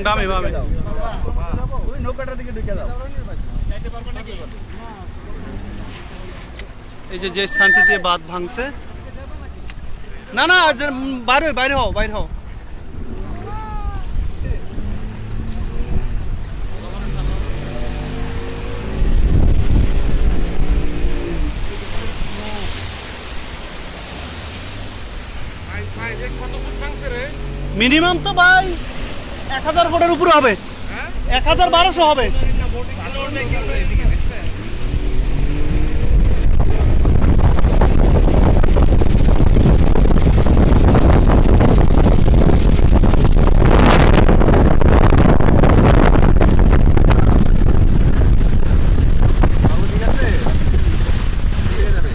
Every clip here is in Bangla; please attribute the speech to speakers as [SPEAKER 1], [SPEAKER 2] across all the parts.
[SPEAKER 1] সংগ্রাম এভাবে। এই যে যে স্থানটি দিয়ে বাঁধ ভাঙছে। না না বাইরে বাইরে হও বাইরে হও। মিনিমাম তো ভাই এক হাজার ফুটের উপরে হবে। এক হাজার বারোশো হবে
[SPEAKER 2] বাবু ঠিক আছে ফিরে যাবে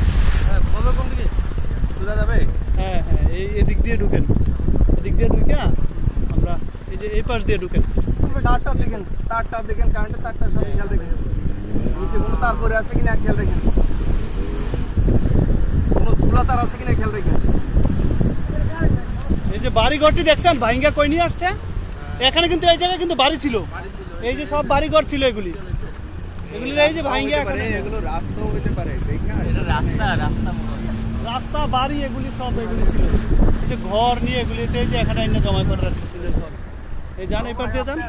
[SPEAKER 2] সোজা যাবে
[SPEAKER 1] হ্যাঁ হ্যাঁ এই এদিক দিয়ে ঢুকেন এদিক দিয়ে ঢুকে আমরা এই যে এই পাশ দিয়ে ঢুকেন
[SPEAKER 3] তারটা দেখেন তারটা দেখেন কারেন্টের তারটা সব খেয়াল রেখেন নিচে কোনো তার পরে আছে কিনা খেয়াল রেখেন কোনো ঝুলা তার আছে কিনা খেয়াল রেখেন
[SPEAKER 1] এই যে বাড়ি ঘরটি দেখছেন ভাইঙ্গা কই নিয়ে আসছে? এখানে কিন্তু এই জায়গায় কিন্তু বাড়ি ছিল। এই যে সব বাড়ি ঘর ছিল এগুলি। এগুলি এই যে ভাইঙ্গা এখানে।
[SPEAKER 2] এগুলো রাস্তাও হতে পারে দেখা
[SPEAKER 3] রাস্তা রাস্তা
[SPEAKER 1] রাস্তা বাড়ি এগুলি সব এগুলি ছিল। এই যে ঘর নিয়ে এগুলিতে যে এখানে এনে জমা করে রাখছে। এই যান এই পাশ দিয়ে যান।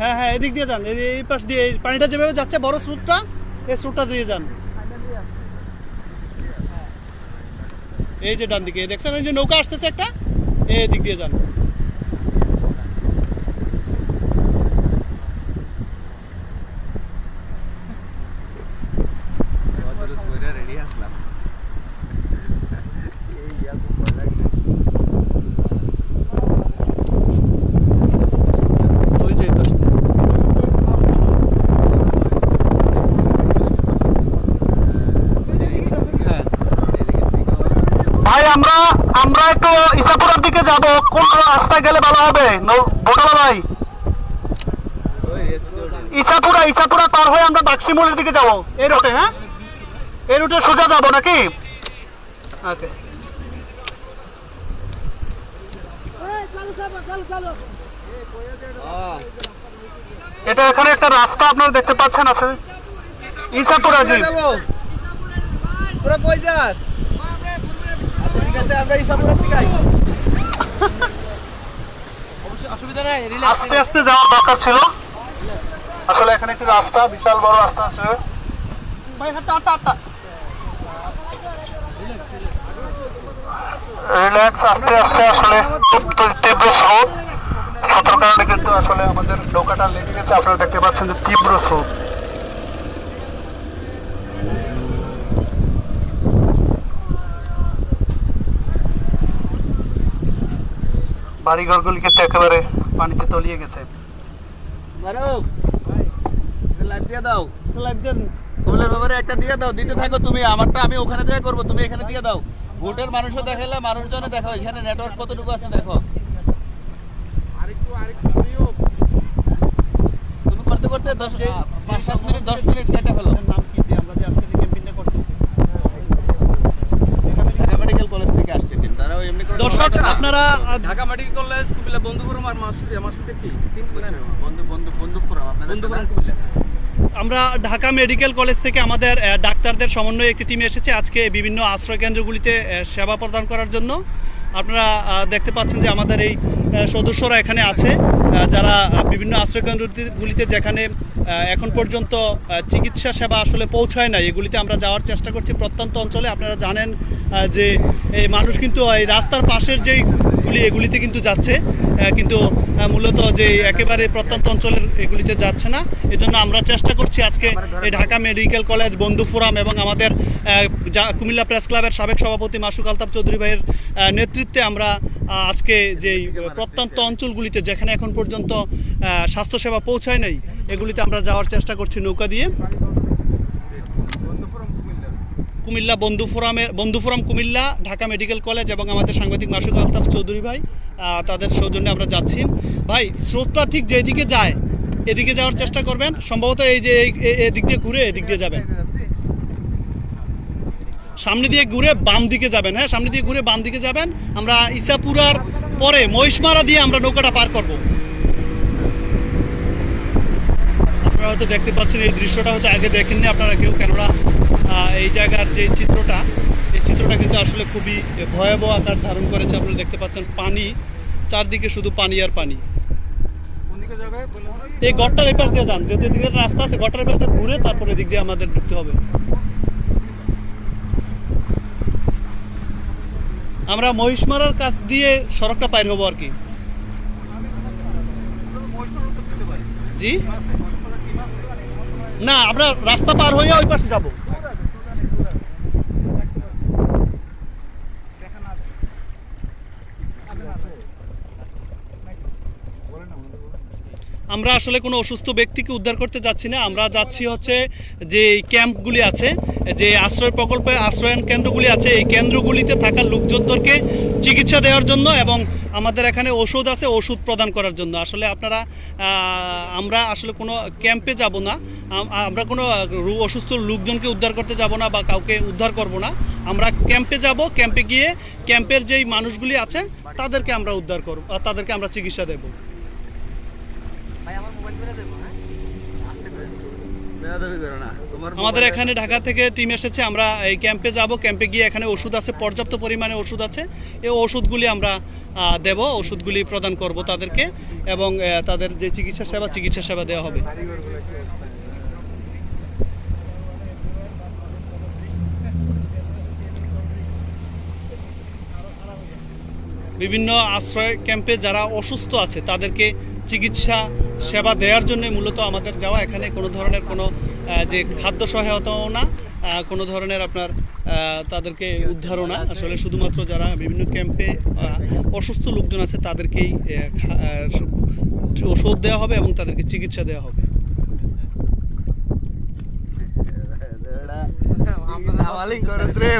[SPEAKER 1] হ্যাঁ হ্যাঁ এদিক দিয়ে যান। এই পাশ দিয়ে পানিটা যেভাবে যাচ্ছে বড় স্রোতটা এই স্রোতটা দিয়ে যান। এই যে ডান দিকে দেখছেন ওই যে নৌকা আসতেছে একটা এই দিক দিয়ে যান
[SPEAKER 2] রেডি আসলাম এই ইয়া খুব ভয় লাগল
[SPEAKER 1] ওই যে এই পাশ দিয়ে। হ্যাঁ ভাই আমরা আমরা একটু ইসাপুরের দিকে যাব, কোন রাস্তায় গেলে ভালো হবে? ভাই ইসাপুরা ইসাপুরা পার হয়ে আমরা দিকে যাব। এই রুটে হ্যাঁ? এই রুটে সোজা নাকি? এটা এখানে একটা রাস্তা, আপনারা দেখতে পাচ্ছেন, আছে? ইসাপুরা জি।
[SPEAKER 2] আছে আমরা
[SPEAKER 3] নাই
[SPEAKER 1] আস্তে আস্তে যাওয়ার দরকার ছিল। আসলে এখানে একটি রাস্তা বিশাল বড় রাস্তা আছে। রিল্যাক্স আস্তে আস্তে আসলে তীব্র স্রোত। স্রোতের কারণে কিন্তু আসলে আমাদের নৌকাটা লেগে গেছে। আপনারা দেখতে পাচ্ছেন যে তীব্র স্রোত। বাড়িঘরগুলি কিন্তু একেবারে পানিতে তলিয়ে গেছে।
[SPEAKER 3] মারুফ দিয়ে দাও।
[SPEAKER 1] লাগবেন
[SPEAKER 3] ব্যাপারে একটা দিয়ে দাও দিতে থাকো তুমি আমারটা আমি ওখানে যাই করব তুমি এখানে দিয়ে দাও। ভোটের মানুষও দেখাইলে মানুষজনে দেখো এখানে নেটওয়ার্ক কতটুকু আছে দেখো। তুমি করতে করতে দশ পাঁচ সাত মিনিট দশ মিনিট কেটে ফেলো
[SPEAKER 1] নাম কি যে আমরা যে আজকে যে ক্যাম্পেইনটা করতেছি
[SPEAKER 3] ঢাকা মেডিকেল কলেজ থেকে আসছে টিম তারা ওই এমনি করে
[SPEAKER 1] দর্শক আপনারা
[SPEAKER 3] ঢাকা মেডিকেল কলেজ কুমিল্লা বন্ধুপুরম আর মাসুদের কি? তিন
[SPEAKER 2] বন্ধু বন্ধু বন্ধুপুরম
[SPEAKER 3] বন্ধুপুরম কুমিল্লা।
[SPEAKER 1] আমরা ঢাকা মেডিকেল কলেজ থেকে আমাদের ডাক্তারদের সমন্বয়ে একটি টিম এসেছে আজকে বিভিন্ন আশ্রয় কেন্দ্রগুলিতে সেবা প্রদান করার জন্য। আপনারা দেখতে পাচ্ছেন যে আমাদের এই সদস্যরা এখানে আছে। যারা বিভিন্ন আশ্রয় কেন্দ্রগুলিতে যেখানে এখন পর্যন্ত চিকিৎসা সেবা আসলে পৌঁছায় না এগুলিতে আমরা যাওয়ার চেষ্টা করছি প্রত্যন্ত অঞ্চলে। আপনারা জানেন যে এই মানুষ কিন্তু এই রাস্তার পাশের যেই গুলি, এগুলিতে কিন্তু যাচ্ছে। কিন্তু মূলত যে একেবারে প্রত্যন্ত অঞ্চলের এগুলিতে যাচ্ছে না। এজন্য আমরা চেষ্টা করছি আজকে এই Dhaka medical college, Bondhu forum এবং আমাদের কুমিল্লা প্রেস ক্লাবের সাবেক সভাপতি মাসুক আলতাফ চৌধুরী ভাইয়ের নেতৃত্বে আমরা আজকে যেই প্রত্যন্ত অঞ্চলগুলিতে যেখানে এখন পর্যন্ত স্বাস্থ্যসেবা পৌঁছায় নাই এগুলিতে আমরা যাওয়ার চেষ্টা করছি নৌকা দিয়ে। কুমিল্লা বন্ধু ফোরামের Bondhu forum Comilla Dhaka medical college এবং আমাদের সাংবাদিক মাসুক আলতাফ চৌধুরী ভাই তাদের সৌজন্যে আমরা যাচ্ছি। ভাই স্রোতটা ঠিক যেদিকে যায় এদিকে যাওয়ার চেষ্টা করবেন। সম্ভবত এই যে এদিক দিয়ে ঘুরে এদিক দিয়ে যাবেন। সামনে দিয়ে ঘুরে বাম দিকে যাবেন হ্যাঁ? সামনে দিয়ে ঘুরে বাম দিকে যাবেন। আমরা ইসাপুরার পরে মহিষমারা দিয়ে আমরা নৌকাটা পার করব। আপনারা হয়তো দেখতে পাচ্ছেন এই দৃশ্যটা হয়তো আগে দেখেননি আপনারা কেউ কেননা এই জায়গার যে চিত্রটা এই চিত্রটা কিন্তু আসলে খুবই ভয়াবহ আকার ধারণ করেছে আপনারা দেখতে পাচ্ছেন। পানি চারদিকে শুধু পানি আর পানি। এই গড়টার এপাশ দিয়ে যান যদি এদিকে রাস্তা আছে গড়টার এপাশ দিয়ে ঘুরে তারপরে এদিক দিয়ে আমাদের ঢুকতে হবে। আমরা মহিষমারার কাছ দিয়ে সড়কটা পার হব আর কি। জি? না, আমরা রাস্তা পার হয়ে ওই পাশে যাব। আমরা আসলে কোনো অসুস্থ ব্যক্তিকে উদ্ধার করতে যাচ্ছি না। আমরা যাচ্ছি হচ্ছে যে ক্যাম্পগুলি আছে। যে আশ্রয় প্রকল্পে আশ্রয়ন কেন্দ্রগুলি আছে, এই কেন্দ্রগুলিতে থাকা লোকজনদেরকে চিকিৎসা দেওয়ার জন্য এবং আমাদের এখানে ওষুধ আছে, ওষুধ প্রদান করার জন্য। আসলে আপনারা আমরা আসলে কোনো ক্যাম্পে যাব না। আমরা কোনো অসুস্থ লোকজনকে উদ্ধার করতে যাব না বা কাউকে উদ্ধার করব না। আমরা ক্যাম্পে যাব, ক্যাম্পে গিয়ে ক্যাম্পের যেই মানুষগুলি আছে, তাদেরকে আমরা উদ্ধার করব, তাদেরকে আমরা চিকিৎসা দেবো
[SPEAKER 2] বেয়াদবি করো না তোমার
[SPEAKER 1] আমাদের এখানে ঢাকা থেকে টিম এসেছে আমরা এই ক্যাম্পে যাব। ক্যাম্পে গিয়ে এখানে ওষুধ আছে পর্যাপ্ত পরিমাণে ওষুধ আছে। এই ওষুধগুলি আমরা দেব ওষুধগুলি প্রদান করব তাদেরকে এবং তাদের যে চিকিৎসা সেবা চিকিৎসা সেবা দেওয়া হবে। বিভিন্ন আশ্রয় ক্যাম্পে যারা অসুস্থ আছে তাদেরকে চিকিৎসা, সেবা দেওয়ার জন্য মূলত আমাদের যাওয়া। এখানে কোনো ধরনের কোনো যে খাদ্য সহায়তাও না কোনো ধরনের আপনার তাদেরকে উদ্ধারও না। আসলে শুধুমাত্র যারা বিভিন্ন ক্যাম্পে অসুস্থ লোকজন আছে, তাদেরকেই ওষুধ দেওয়া হবে এবং তাদেরকে চিকিৎসা দেওয়া হবে।
[SPEAKER 2] নামালিং করস রে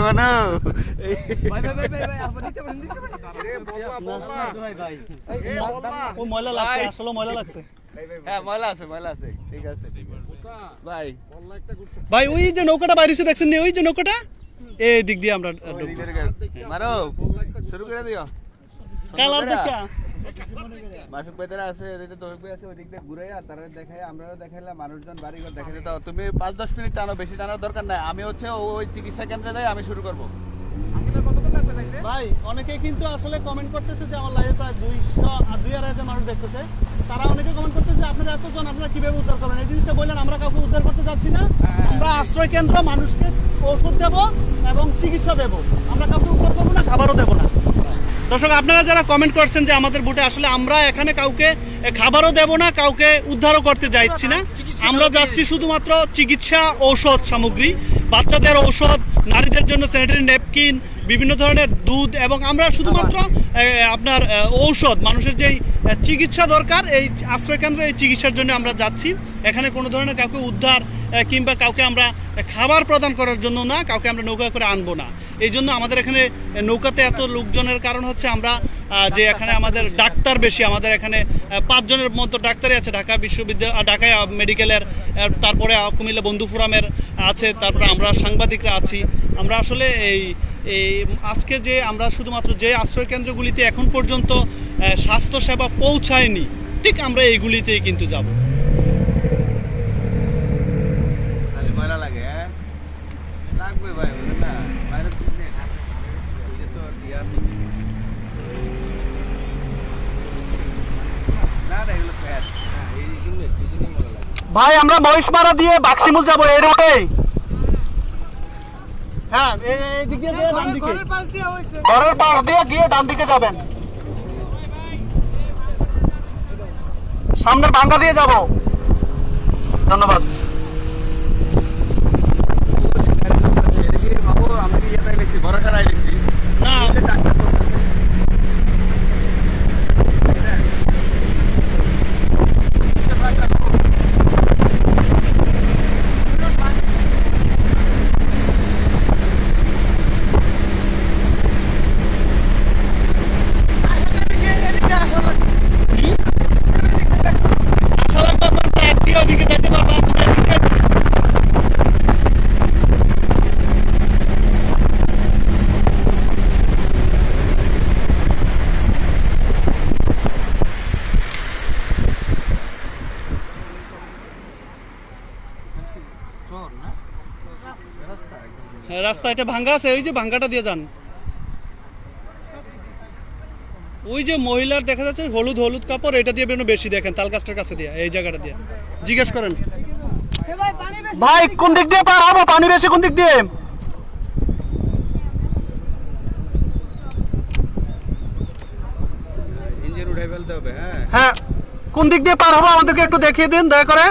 [SPEAKER 1] ও ময়লা লাগছে আসলে ময়লা লাগছে।
[SPEAKER 2] হ্যাঁ ময়লা আছে ময়লা আছে ঠিক আছে। ভাই।
[SPEAKER 1] ভাই ওই যে নৌকাটা বাইরে এসে দেখছেন ওই যে নৌকাটা? এই দিক দিয়ে আমরা
[SPEAKER 2] মারো শুরু করে দিও।
[SPEAKER 1] কালার দেখা
[SPEAKER 2] মাসুক বেতারা আছে এদিকে তৌফিক ভাই আছে দিয়ে ঘুরে আর তারা আমরাও দেখাইলাম মানুষজন বাড়ি ঘর দেখাই
[SPEAKER 3] তো তুমি পাঁচ দশ মিনিট টানো বেশি টানার দরকার নাই। আমি হচ্ছে ওই চিকিৎসা কেন্দ্রে যাই আমি শুরু করব।
[SPEAKER 1] ভাই অনেকে কিন্তু আসলে কমেন্ট করতেছে যে আমার লাইভে প্রায় দুইশো আর দুই আড়াই হাজার মানুষ দেখতেছে। তারা অনেকে কমেন্ট করতেছে যে আপনারা এতজন আপনারা কীভাবে উদ্ধার করবেন? এই জিনিসটা বললেন আমরা কাউকে উদ্ধার করতে যাচ্ছি না। আমরা আশ্রয় কেন্দ্র মানুষকে ওষুধ দেব এবং চিকিৎসা দেব। আমরা কাউকে উদ্ধার করব না খাবারও দেবো না। দর্শক আপনারা যারা কমেন্ট করছেন যে আমাদের বুটে আসলে আমরা এখানে কাউকে খাবারও দেব না কাউকে উদ্ধারও করতে যাচ্ছি না আমরা যাচ্ছি শুধুমাত্র চিকিৎসা ঔষধ সামগ্রী বাচ্চাদের ঔষধ নারীদের জন্য স্যানিটারি ন্যাপকিন বিভিন্ন ধরনের দুধ এবং আমরা শুধুমাত্র আপনার ঔষধ মানুষের যেই চিকিৎসা দরকার এই আশ্রয় কেন্দ্রে এই চিকিৎসার জন্য আমরা যাচ্ছি। এখানে কোনো ধরনের কাউকে উদ্ধার কিংবা কাউকে আমরা খাবার প্রদান করার জন্য না কাউকে আমরা নৌকা করে আনব না। এই জন্য আমাদের এখানে নৌকাতে এত লোকজনের কারণ হচ্ছে আমরা যে এখানে আমাদের ডাক্তার বেশি আমাদের এখানে পাঁচজনের মতো ডাক্তারই আছে ঢাকা বিশ্ববিদ্যালয় ঢাকায় মেডিকেলের তারপরে কুমিল্লা বন্ধু ফোরামের আছে তারপরে আমরা সাংবাদিকরা আছি। আমরা আসলে এই এই আজকে যে আমরা শুধুমাত্র যে আশ্রয় কেন্দ্রগুলিতে এখন পর্যন্ত স্বাস্থ্যসেবা পৌঁছায়নি ঠিক আমরা এইগুলিতেই কিন্তু যাব
[SPEAKER 2] তাহলে ময়লা লাগে হ্যাঁ লাগবে ভাই বুঝলেন না বাইরে দিনে এটা তো দিয়া না না এগুলো ফ্যাট এই কিন্তু দুদিনই ময়লা লাগে
[SPEAKER 1] ভাই, আমরা মহিষমারা দিয়ে বাক্সিমুল যাব, এই রোডে হ্যাঁ এই দিয়ে ডান দিকে। ঘরের পাশ দিয়ে গিয়ে ডান দিকে যাবেন। সামনের বাঙ্গা দিয়ে যাব। ধন্যবাদ।
[SPEAKER 2] এদিকে বাবু আমাকে ইয়ে তাই লিখছি ভরসা
[SPEAKER 1] না
[SPEAKER 2] ডাক্তার বলছে
[SPEAKER 1] আসলে তো আপনার আজকে ওদিকে যেতে পারব রাস্তা এটা ভাঙ্গা আছে ওই যে ভাঙ্গাটা দিয়ে যান। ওই যে মহিলার দেখা যাচ্ছে হলুদ হলুদ কাপড় এটা দিয়ে বেরোনো বেশি দেখেন তাল গাছটার কাছে দিয়ে এই জায়গাটা দিয়ে। জিজ্ঞেস করেন। ভাই কোন দিক দিয়ে পার হব? পানি বেশি কোন দিক দিয়ে?
[SPEAKER 2] ইঞ্জিন উঠে ফেলতে হবে হ্যাঁ।
[SPEAKER 1] হ্যাঁ কোন দিক দিয়ে পার হব আমাদেরকে একটু দেখিয়ে দিন দয়া করে।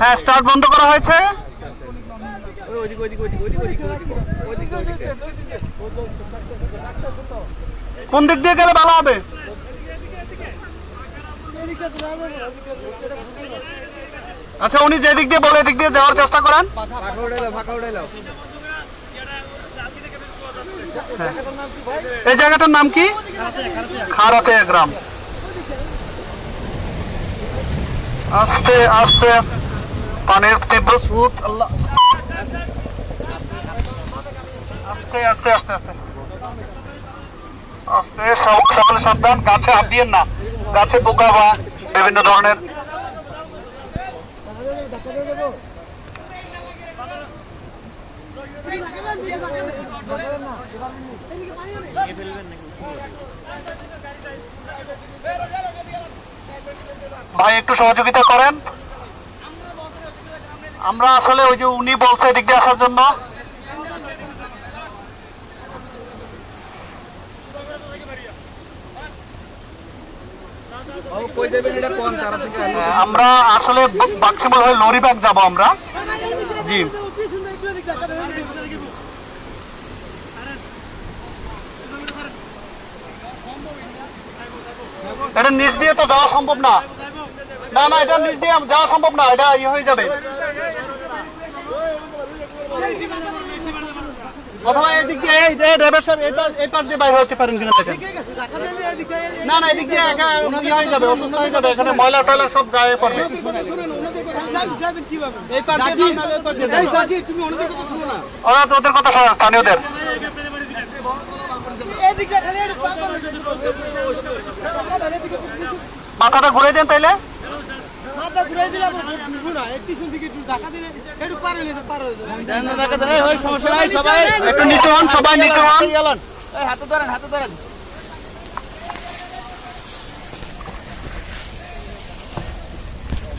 [SPEAKER 1] হ্যাঁ স্টার্ট বন্ধ করা হয়েছে। কোন দিক দিয়ে গেলে ভালো হবে? আচ্ছা উনি যে দিক দিয়ে বলে এদিক দিয়ে যাওয়ার চেষ্টা করেন।
[SPEAKER 2] হ্যাঁ।
[SPEAKER 1] এই জায়গাটার নাম কি? খারাতে গ্রাম। আস্তে আস্তে। পানির তীব্র স্রোত আল্লাহ। আস্তে আস্তে আস্তে আস্তে। আস্তে সকলে সাবধান গাছে হাত দিয়েন না। গাছে পোকা বা বিভিন্ন ধরনের ভাই, একটু সহযোগিতা করেন। আমরা আসলে ওই যে উনি বলছে এদিক দিয়ে আসার জন্য। আমরা আসলে বাক্সিমল হয়ে লরিবাগ যাব আমরা। জি। এটা নিচ দিয়ে তো যাওয়া সম্ভব না। না না, এটা নিচ দিয়ে যাওয়া সম্ভব না, এটা ইয়ে হয়ে যাবে। অথবা এদিক দিয়ে এই ড্রাইভার সাহেব এই পাশ- দিয়ে বাইরে হতে পারেন কিনা দেখেন। না না এদিক দিয়ে একা ইয়ে হয়ে যাবে অসুস্থ হয়ে যাবে এখানে ময়লা টয়লা সব গায়ে পড়বে। এই পাশ দিয়ে যান,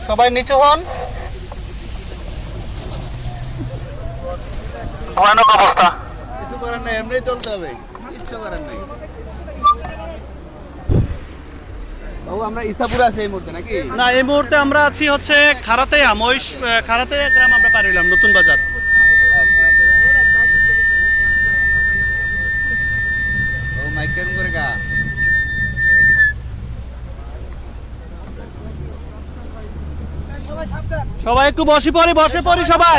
[SPEAKER 3] সবাই
[SPEAKER 1] নিচু হন হন। ভয়ানক অবস্থা।
[SPEAKER 2] কিছু করার নাই এমনি চলতে হবে। কিচ্ছু করার নাই। বাবু আমরা ইসাপুরে আছি এই মুহূর্তে নাকি?
[SPEAKER 1] না এই মুহূর্তে আমরা আছি হচ্ছে খারাতেয়া মহিষ খারাতেয়া গ্রাম আমরা পার হইলাম নতুন বাজার।
[SPEAKER 2] ও মাইক কেমন করে গা।
[SPEAKER 1] সবাই একটু বসে পড়ি বসে পড়ি সবাই।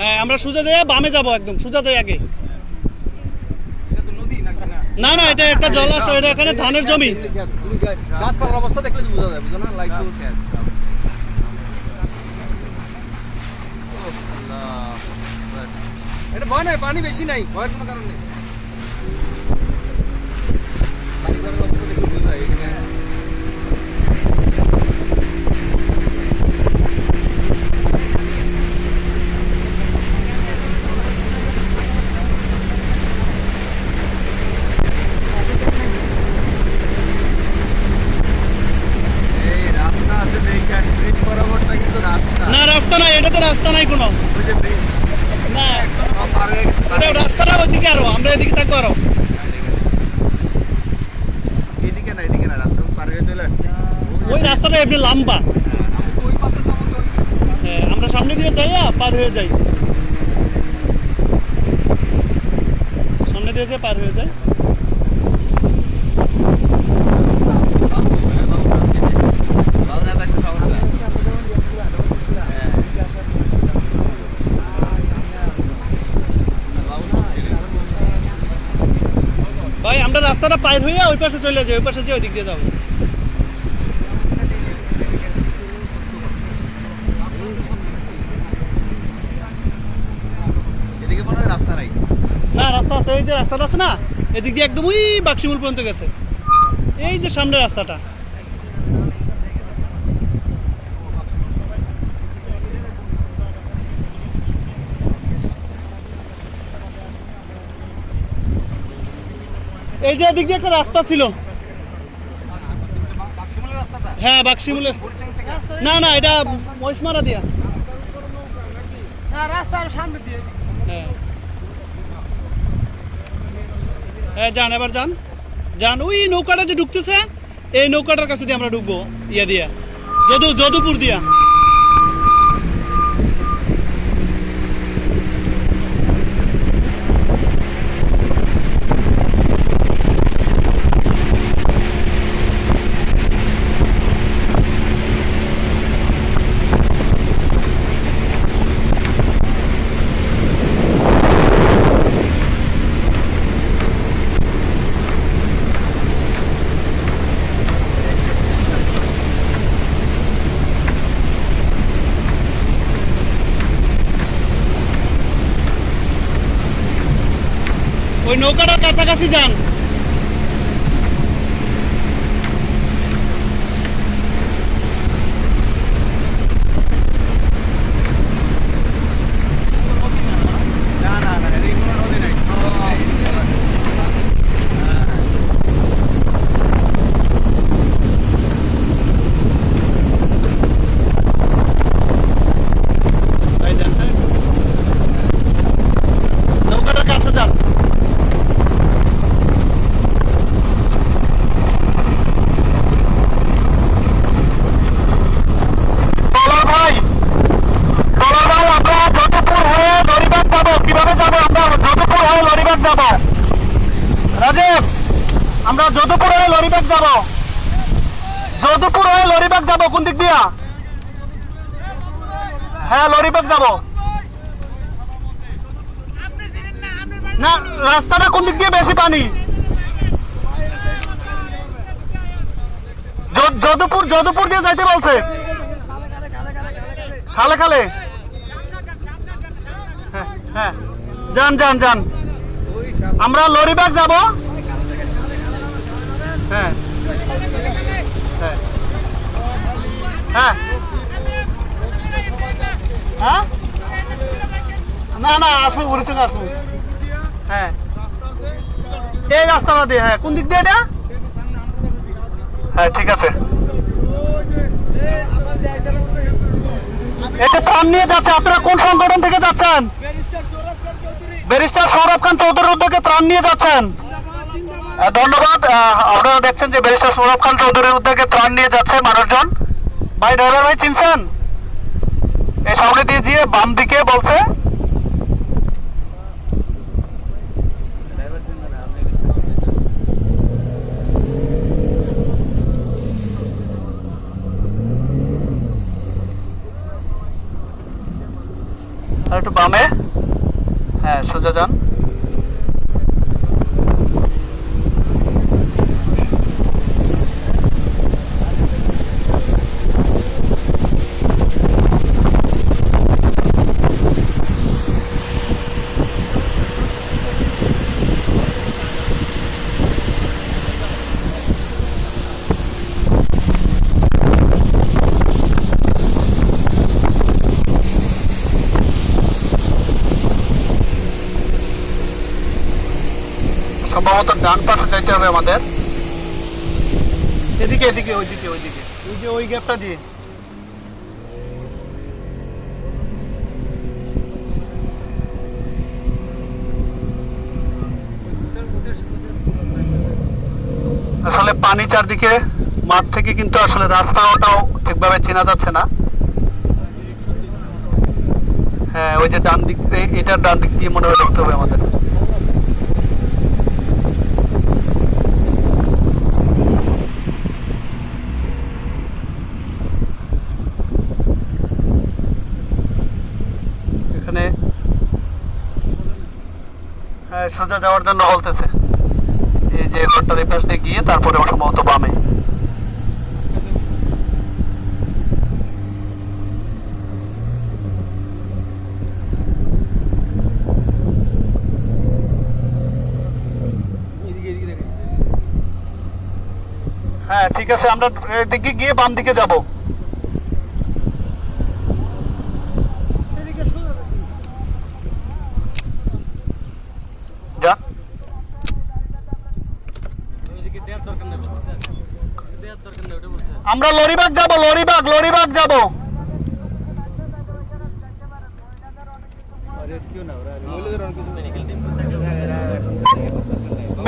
[SPEAKER 1] হ্যাঁ আমরা সোজা যাই বামে যাব একদম, সোজা যাই আগে। না না, এটা একটা জলাশয় এটা এখানে ধানের জমি।
[SPEAKER 3] গাছপালার অবস্থা দেখলে বোঝা যাবে বুঝো না? লাইট এটা ভয় নাই, পানি বেশি নাই, ভয়ের কোনো কারণ নেই পানি খাবার অবস্থা দেখলে বোঝা যায় এখানে
[SPEAKER 2] এই রাস্তা আছে দেখেন ব্রিজ বরাবরটা কিন্তু রাস্তা
[SPEAKER 1] না রাস্তা নাই এটাতে রাস্তা নাই কোনো
[SPEAKER 2] ওই যে ব্রিজ
[SPEAKER 1] না
[SPEAKER 2] পার হয়ে গেছে
[SPEAKER 1] রাস্তাটা ওইদিকে আরও আমরা এদিকে থাকব আরও।
[SPEAKER 2] এদিকে না এদিকে না রাস্তা পার হয়ে চলে
[SPEAKER 1] ওই রাস্তাটা এমনি লম্বা। হ্যাঁ, আমরা সামনে দিয়ে যাই পার হয়ে যাই। সামনে দিয়ে যাই পার হয়ে যাই
[SPEAKER 2] ভাবনা থাকতে পাবো না
[SPEAKER 1] ভাই আমরা রাস্তাটা পার হয়ে ওই পাশে চলে যায় ওই পাশে যে ওই দিক দিয়ে যাব।
[SPEAKER 2] এদিকে
[SPEAKER 3] রাস্তা আছে ওই যে রাস্তাটা আছে না এদিক দিয়ে একদম ওই বাক্সিমুল পর্যন্ত গেছে। এই যে সামনে রাস্তাটা। এই যে এদিক দিয়ে একটা রাস্তা ছিল। হ্যাঁ বাক্সিমুলের। না না এটা মহিষমারা দিয়া
[SPEAKER 1] দিয়ে।
[SPEAKER 3] হ্যাঁ। হ্যাঁ যান এবার যান। যান ওই নৌকাটা যে ঢুকতেছে এই নৌকাটার কাছে দিয়ে আমরা ঢুকবো ইয়া দিয়া। যদু যদুপুর দিয়া ওই নৌকাটার কাছাকাছি যান
[SPEAKER 2] না না না এদিকে কোনো নদী নাই
[SPEAKER 3] এই যান, হ্যাঁ। নৌকাটার কাছে যান
[SPEAKER 1] ডলার ভাই ডলার ভাই আমরা যদুপুর হয়ে লরিবাগ যাব কীভাবে যাব আমরা যদুপুর হয়ে লরিবাগ যাব রাজীব আমরা যদুপুর হয়ে লরিবাগ যাব যদুপুর হয়ে লরিবাগ যাব কোন দিক দিয়া হ্যাঁ লরিবাগ যাব না রাস্তাটা কোন দিক দিয়ে বেশি পানি য- যদুপুর দিয়ে যাইতে বলছে। খালে খালে। হ্যাঁ, যান যান যান। আমরা লরিবাগ যাব। হ্যাঁ। হ্যাঁ। হ্যাঁ? না না হ্যাঁ। এই কোন হ্যাঁ ঠিক আছে। এতে প্রাণ নিয়ে যাচ্ছে। আপনারা কোন সংগঠন থেকে যাচ্ছেন? ব্যারিস্টার সৌরভ খান চৌধুরীর উদ্যোগে ত্রাণ নিয়ে যাচ্ছেন। ধন্যবাদ। আপনারা দেখছেন যে ব্যারিস্টার সৌরভ খান চৌধুরীর উদ্যোগে প্রাণ নিয়ে যাচ্ছে মানুষজন। ভাই, ড্রাইভার ভাই, চিনছেন? এই সামনে দিয়ে যেয়ে বাম দিকে বলছে। আর একটু বামে? হ্যাঁ সোজা যান। সম্ভবত ডান পাশে যাইতে হবে আমাদের। এদিকে এদিকে ওই যে ওই গ্যাপটা দিয়ে। আসলে পানি চারদিকে, মাঠ থেকে কিন্তু আসলে রাস্তাটাও ঠিকভাবে চেনা যাচ্ছে না। হ্যাঁ ওই যে ডান দিক এটার ডান দিক দিয়ে মনে হয় ঢুকতে হবে আমাদের। সোজা যাওয়ার জন্য বলতেছে। এই যে ঘরটার পাশ দিয়ে গিয়ে তারপরে সম্ভবত বামে। হ্যাঁ ঠিক আছে, আমরা দিকে গিয়ে বাম দিকে যাব। আমরা লরিবাগ যাব লরিবাগ লরিবাগ যাব।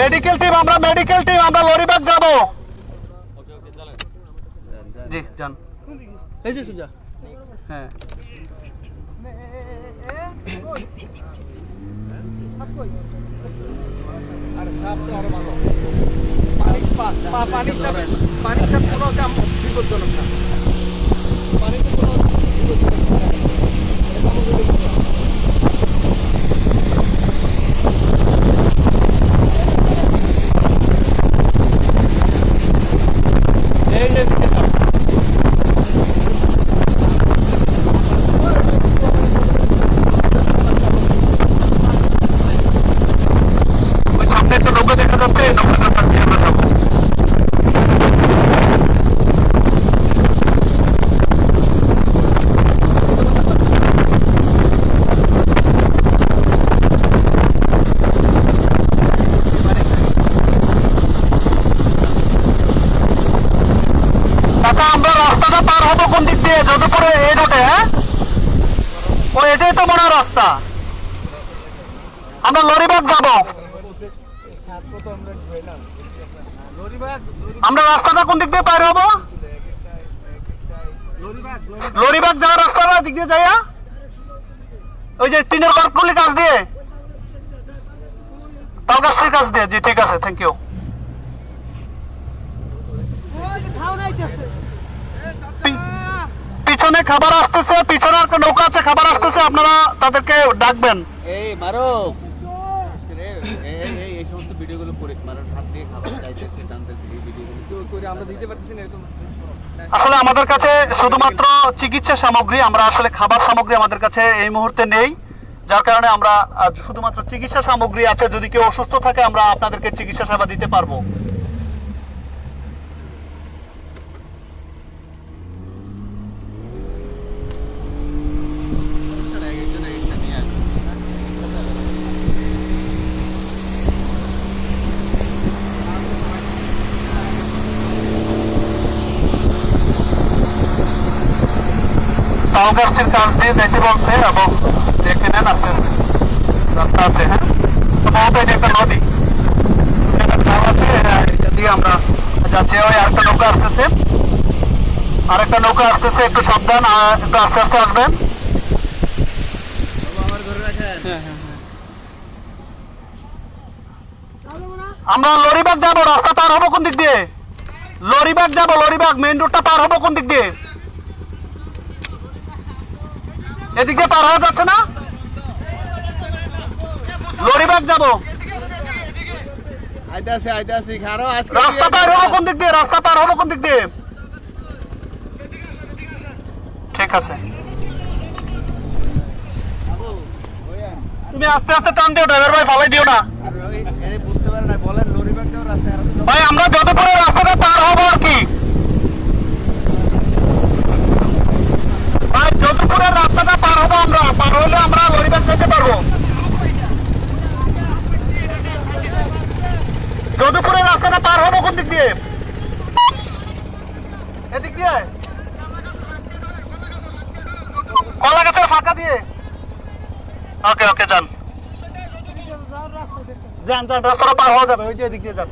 [SPEAKER 1] মেডিকেল টিম আমরা মেডিকেল টিম আমরা লরিবাগ যাব। জি যান।
[SPEAKER 4] এই যে সুজা।
[SPEAKER 1] হ্যাঁ
[SPEAKER 2] পানির সাথে পানির সাথে কোনো কাম বিপজ্জনক না
[SPEAKER 1] ওই সামনে একটা নৌকা দেখা যাচ্ছে নৌকাটা পাঠিয়ে আমরা যাব কাকা আমরা রাস্তাটা পার হব কোন দিক দিয়ে যদুপুরে এই রোডে হ্যাঁ ও এটাই তো মনে হয় রাস্তা আমরা লরিবাগ যাব আমরা রাস্তাটা কোন দিক দিয়ে পার হব লরিবাগ যাওয়ার রাস্তাটা দিক দিয়ে যাইয়া? ওই যে টিনের বারকুলি কাজ দিয়ে? তালগাছের কাজ দিয়ে? জি ঠিক আছে থ্যাংক ইউ পিছনে খাবার আসতেছে পিছনে একটা নৌকা আছে খাবার আসতেছে আপনারা তাদেরকে ডাকবেন।
[SPEAKER 2] এই মারো। রে, এই এই- এই এই সমস্ত ভিডিওগুলো করিস মারো হাত দিয়ে খাবার চাইতেছে টানতেছে এই ভিডিওগুলো। করে আমরা দিতে পারতেছি না এরকম।
[SPEAKER 1] আসলে আমাদের কাছে শুধুমাত্র চিকিৎসা সামগ্রী, আমরা আসলে খাবার সামগ্রী আমাদের কাছে এই মুহূর্তে নেই। যার কারণে আমরা শুধুমাত্র চিকিৎসা সামগ্রী আছে, যদি কেউ অসুস্থ থাকে, আমরা আপনাদেরকে চিকিৎসা সেবা দিতে পারব
[SPEAKER 2] এক একজন এক একটা নিয়ে আসবে
[SPEAKER 1] একটা আমরা নৌকা আসতেছে আরেকটা নৌকা আসতেছে একটু সাবধান একটু আস্তে আস্তে আসবেন আমরা লরিবাগ যাব রাস্তা পার হব কোন দিক দিয়ে লরিবাগ যাব লরিবাগ মেইন রোডটা পার হব কোন দিক দিয়ে এদিক দিয়ে পার হওয়া যাচ্ছে না? লরিবাগ যাব।
[SPEAKER 2] আইতে আছে খারো আজকে
[SPEAKER 1] রাস্তা পার হব কোন দিক দিয়ে? রাস্তা পার হব কোন দিক দিয়ে? ঠিক আছে। তুমি আস্তে আস্তে টান দিও ড্রাইভার ভাই ফালাই দিও না। ভাই আমরা যতক্ষণে রাস্তাটা পার হব আর কি ভাই যতক্ষণে রাস্তাটা পার হব আমরা, পার হলে আমরা লরিবাগ যেতে পারব যদুপুরের রাস্তাটা পার হব কোন দিক দিয়ে? এদিক দিয়ে? কলা গাছের ফাঁকা দিয়ে? ওকে ওকে, যান। যান যান, রাস্তাটা পার হওয়া যাবে, ওই যে এদিক দিয়ে যান।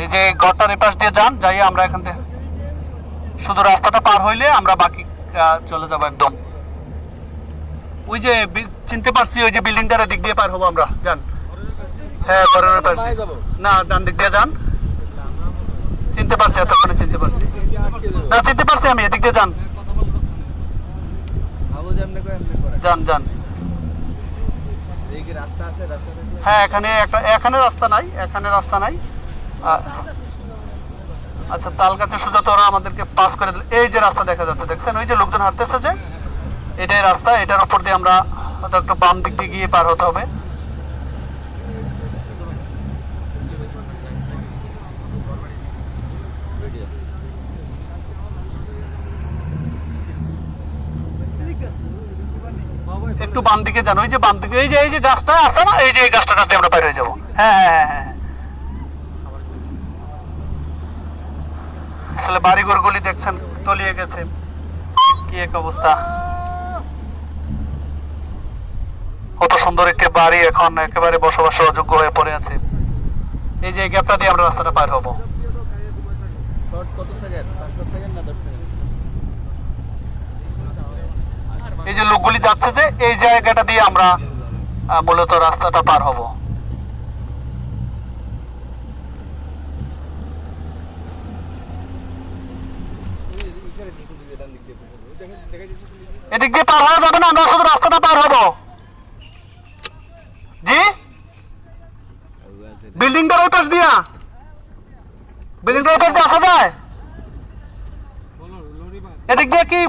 [SPEAKER 1] এই যে ঘরটার এপাশ দিয়ে যান যাই আমরা এখান থেকে শুধু রাস্তাটা পার হইলে আমরা বাকি চলে যাব একদম। ওই যে চিনতে পারছি ওই যে বিল্ডিংটার দিক দিয়ে পার হব আমরা। যান। হ্যাঁ ঘরের দিয়ে। না ডান দিক দিয়ে যান। চিনতে পারছি এতক্ষণে চিনতে পারছি। না চিনতে পারছি আমি এদিক দিয়ে যান। যান যান।
[SPEAKER 5] রাস্তা আছে? রাস্তা
[SPEAKER 1] হ্যাঁ এখানে একটা এখানে রাস্তা নাই এখানে রাস্তা নাই। আচ্ছা তাল গাছে সোজা তোরা আমাদেরকে পাস করে দিল। এই যে রাস্তা দেখা যাচ্ছে, দেখছেন? ওই যে লোকজন হাঁটতেছে যে, এটাই রাস্তা, এটার উপর দিয়ে আমরা হয়তো একটু বাম দিক দিয়ে গিয়ে পার হতে হবে। একটু বাম দিকে যান, ওই যে বাম দিকে, এই যে এই যে গাছটা আছে না, এই যে এই গাছটা দিয়ে আমরা বাইরে হয়ে যাব হ্যাঁ হ্যাঁ হ্যাঁ হ্যাঁ আসলে বাড়িঘরগুলি দেখছেন, তলিয়ে গেছে। কি এক অবস্থা। কত সুন্দর একটি বাড়ি এখন, একেবারে বসবাসের অযোগ্য হয়ে পড়ে আছে। এই যে গ্যাপটা দিয়ে আমরা রাস্তাটা পার হব। এই যে লোকগুলি যাচ্ছে যে, এই জায়গাটা দিয়ে আমরা মূলত রাস্তাটা পার হব। এদিক দিয়ে পার হওয়া যাবে না আমরা শুধু রাস্তাটা পার হব। জি? বিল্ডিংটার ওই পাশ দিয়া। বিল্ডিংটার ওই পাশ দিয়ে আসা যায়? এদিক দিয়ে কি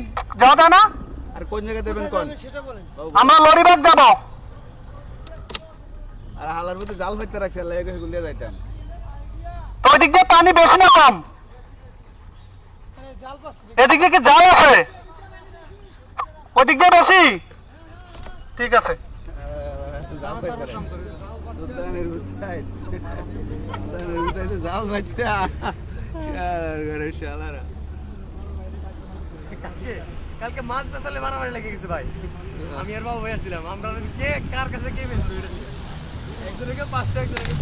[SPEAKER 1] যাওয়া যায় না?
[SPEAKER 2] আর কোন জায়গায় দেবেন কোন?
[SPEAKER 1] আমরা লরিবাগ যাব।
[SPEAKER 2] আর হালার মধ্যে জাল ফাইতে রাখছে আল্লাহ এগুলো সেগুলো যাইতাম।
[SPEAKER 1] তো ওই দিক দিয়ে পানি বেশি না কম? এদিক দিয়ে কি জাল আছে? ওই দিয়ে বেশি ঠিক আছে।
[SPEAKER 6] কালকে মাছ পেছালে মারামারি লেগে গেছে ভাই। আমি আর বাবু ভাই আসছিলাম। আমরা কে কার কাছে কে বেচবে একজনকে পাঁচশো, একজনকে